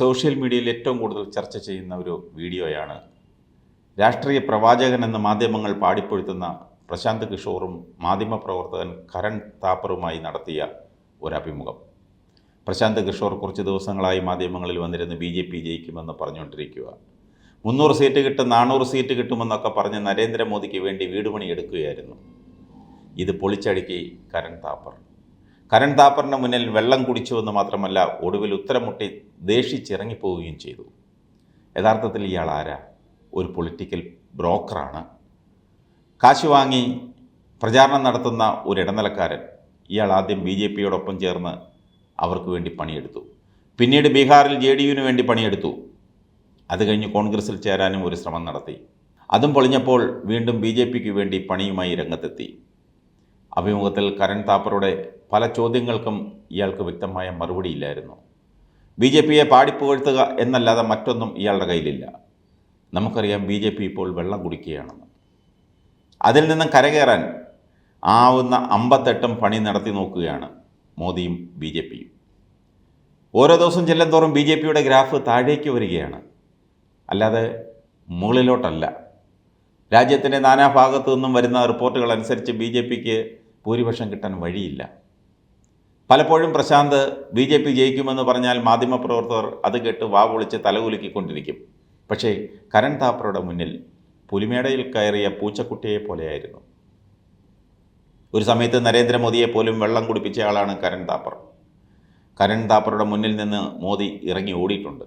Social മീഡിയയിൽ ഏറ്റവും കൂടുതൽ ചർച്ച ചെയ്യുന്ന ഒരു വീഡിയോയാണ്. രാഷ്ട്രീയ പ്രവാചകൻ എന്ന മാധ്യമങ്ങൾ പാടിപ്പൊഴുത്തുന്ന പ്രശാന്ത് കിഷോറും മാധ്യമപ്രവർത്തകൻ കരൺ താപ്പറുമായി നടത്തിയ ഒരഭിമുഖം. പ്രശാന്ത് കിഷോർ കുറച്ച് ദിവസങ്ങളായി മാധ്യമങ്ങളിൽ വന്നിരുന്ന് ബി ജെ പി ജയിക്കുമെന്ന് പറഞ്ഞുകൊണ്ടിരിക്കുക. മുന്നൂറ് സീറ്റ് കിട്ടും നാനൂറ് സീറ്റ് കിട്ടുമെന്നൊക്കെ പറഞ്ഞ് നരേന്ദ്രമോദിക്ക് വേണ്ടി വീട് പണി എടുക്കുകയായിരുന്നു ഇത് പൊളിച്ചടുക്കി കരൺ താപ്പർ. കരൺ താപ്പറിന് മുന്നിൽ വെള്ളം കുടിച്ചുവെന്ന് മാത്രമല്ല ഒടുവിൽ ഉത്തരമുട്ടി ദേഷിച്ചിറങ്ങിപ്പോവുകയും ചെയ്തു. യഥാർത്ഥത്തിൽ ഇയാൾ ആരാ? ഒരു പൊളിറ്റിക്കൽ ബ്രോക്കറാണ് കാശ് വാങ്ങി പ്രചാരണം നടത്തുന്ന ഒരു ഇടനിലക്കാരൻ. ഇയാൾ ആദ്യം ബി ജെ പിയോടൊപ്പം ചേർന്ന് അവർക്ക് വേണ്ടി പണിയെടുത്തു. പിന്നീട് ബീഹാറിൽ ജെ ഡി യുവിന് വേണ്ടി പണിയെടുത്തു. അത് കഴിഞ്ഞ് കോൺഗ്രസിൽ ചേരാനും ഒരു ശ്രമം നടത്തി. അതും പൊളിഞ്ഞപ്പോൾ വീണ്ടും ബി ജെ പിക്ക് വേണ്ടി പണിയുമായി രംഗത്തെത്തി. അഭിമുഖത്തിൽ കരൺ താപ്പറുടെ പല ചോദ്യങ്ങൾക്കും ഇയാൾക്ക് വ്യക്തമായ മറുപടിയില്ലായിരുന്നു ബി ജെ പിയെ പാടിപ്പുകഴ്ത്തുക എന്നല്ലാതെ മറ്റൊന്നും ഇയാളുടെ കയ്യിലില്ല. നമുക്കറിയാം ബി ജെ പി ഇപ്പോൾ വെള്ളം കുടിക്കുകയാണെന്ന്. അതിൽ നിന്നും കരകയറാൻ ആവുന്ന അമ്പത്തെട്ടും പണി നടത്തി നോക്കുകയാണ് മോദിയും ബി ജെ പിയും. ഓരോ ദിവസം ചെല്ലുന്തോറും ബി ജെ പിയുടെ ഗ്രാഫ് താഴേക്ക് വരികയാണ്. അല്ലാതെ മുകളിലോട്ടല്ല. രാജ്യത്തിന്റെ നാനാഭാഗത്തു നിന്നും വരുന്ന റിപ്പോർട്ടുകൾ അനുസരിച്ച് ബി ജെ പിക്ക് ഭൂരിപക്ഷം കിട്ടാൻ വഴിയില്ല. പലപ്പോഴും പ്രശാന്ത് ബി ജെ പി ജയിക്കുമെന്ന് പറഞ്ഞാൽ മാധ്യമപ്രവർത്തകർ അത് കേട്ട് വാ പൊളിച്ച് തലകുലുക്കിക്കൊണ്ടിരിക്കും. പക്ഷേ കരൺ താപ്പറുടെ മുന്നിൽ പുലിമേടയിൽ കയറിയ പൂച്ചക്കുട്ടിയെ പോലെയായിരുന്നു. ഒരു സമയത്ത് നരേന്ദ്രമോദിയെ പോലും വെള്ളം കുടിപ്പിച്ച ആളാണ് കരൺ താപ്പർ. കരൺ താപ്പറുടെ മുന്നിൽ നിന്ന് മോദി ഇറങ്ങി ഓടിയിട്ടുണ്ട്.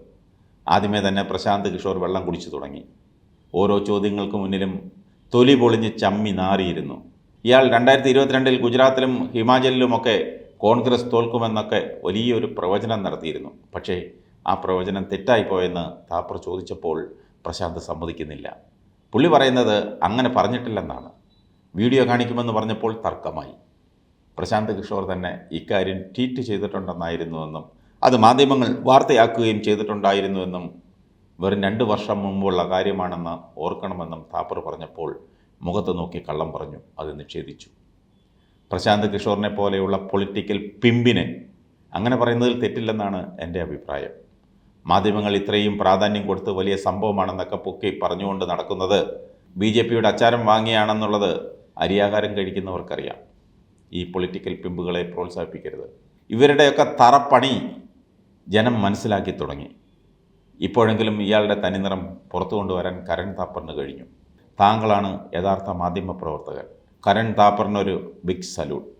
ആദ്യമേ തന്നെ പ്രശാന്ത് കിഷോർ വെള്ളം കുടിച്ചു തുടങ്ങി. ഓരോ ചോദ്യങ്ങൾക്ക് മുന്നിലും തൊലി പൊളിഞ്ഞ് ചമ്മി നാറിയിരുന്നു. ഇയാൾ രണ്ടായിരത്തി ഇരുപത്തിരണ്ടിൽ ഗുജറാത്തിലും ഹിമാചലിലുമൊക്കെ കോൺഗ്രസ് തോൽക്കുമെന്നൊക്കെ വലിയൊരു പ്രവചനം നടത്തിയിരുന്നു. പക്ഷേ ആ പ്രവചനം തെറ്റായിപ്പോയെന്ന് താപ്പർ ചോദിച്ചപ്പോൾ പ്രശാന്ത് സമ്മതിക്കുന്നില്ല. പുള്ളി പറയുന്നത് അങ്ങനെ പറഞ്ഞിട്ടില്ലെന്നാണ്. വീഡിയോ കാണിക്കുമെന്ന് പറഞ്ഞപ്പോൾ തർക്കമായി. പ്രശാന്ത് കിഷോർ തന്നെ ഇക്കാര്യം ട്വീറ്റ് ചെയ്തിട്ടുണ്ടെന്നായിരുന്നുവെന്നും അത് മാധ്യമങ്ങൾ വാർത്തയാക്കുകയും ചെയ്തിട്ടുണ്ടായിരുന്നുവെന്നും വെറും രണ്ട് വർഷം മുമ്പുള്ള കാര്യമാണെന്ന് ഓർക്കണമെന്നും താപ്പർ പറഞ്ഞപ്പോൾ മുഖത്ത് നോക്കി കള്ളം പറഞ്ഞു. അത് നിഷേധിച്ചു. പ്രശാന്ത് കിഷോറിനെ പോലെയുള്ള പൊളിറ്റിക്കൽ പിമ്പിനെ അങ്ങനെ പറയുന്നതിൽ തെറ്റില്ലെന്നാണ് എന്റെ അഭിപ്രായം. മാധ്യമങ്ങൾ ഇത്രയും പ്രാധാന്യം കൊടുത്ത് വലിയ സംഭവമാണെന്നൊക്കെ പൊക്കി പറഞ്ഞുകൊണ്ട് നടക്കുന്നത് ബി ജെ പിയുടെ അച്ചാരം വാങ്ങിയാണെന്നുള്ളത് അരിയാഹാരം കഴിക്കുന്നവർക്കറിയാം. ഈ പൊളിറ്റിക്കൽ പിമ്പുകളെ പ്രോത്സാഹിപ്പിക്കരുത്. ഇവരുടെയൊക്കെ തറപ്പണി ജനം മനസ്സിലാക്കി തുടങ്ങി. ഇപ്പോഴെങ്കിലും ഇയാളുടെ തനിനിറം പുറത്തു കൊണ്ടുവരാൻ കരൺ താപ്പറിന് കഴിഞ്ഞു. താങ്കളാണ് യഥാർത്ഥ മാധ്യമ പ്രവർത്തകൻ കരൺ താപ്പറിനൊരു ബിഗ് സല്യൂട്ട്